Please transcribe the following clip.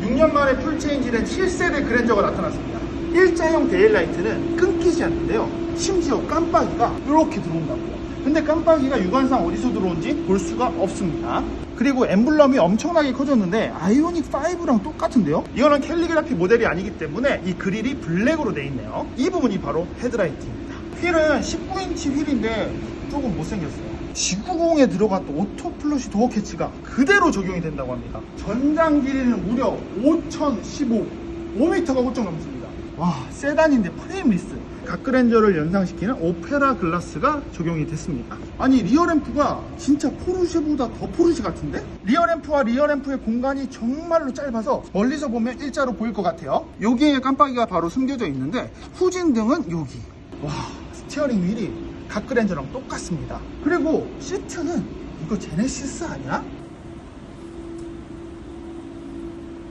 6년 만에 풀체인지된 7세대 그랜저가 나타났습니다. 일자형 데일라이트는 끊기지 않는데요. 심지어 깜빡이가 이렇게 들어온다고요. 근데 깜빡이가 유관상 어디서 들어온지 볼 수가 없습니다. 그리고 엠블럼이 엄청나게 커졌는데 아이오닉 5랑 똑같은데요? 이거는 캘리그라피 모델이 아니기 때문에 이 그릴이 블랙으로 돼 있네요. 이 부분이 바로 헤드라이트입니다. 휠은 19인치 휠인데 조금 못생겼어요. G90에 들어갔던 오토 플러시 도어 캐치가 그대로 적용이 된다고 합니다. 전장 길이는 무려 5015, 5m가 훌쩍 넘습니다. 와, 세단인데 프레임 리스. 각그랜저를 연상시키는 오페라 글라스가 적용이 됐습니다. 아니 리어램프가 진짜 포르쉐보다 더 포르쉐 같은데? 리어램프와 리어램프의 공간이 정말로 짧아서 멀리서 보면 일자로 보일 것 같아요. 여기에 깜빡이가 바로 숨겨져 있는데 후진등은 여기. 와 스티어링 휠이 각그랜저랑 똑같습니다. 그리고 시트는 이거 제네시스 아니야?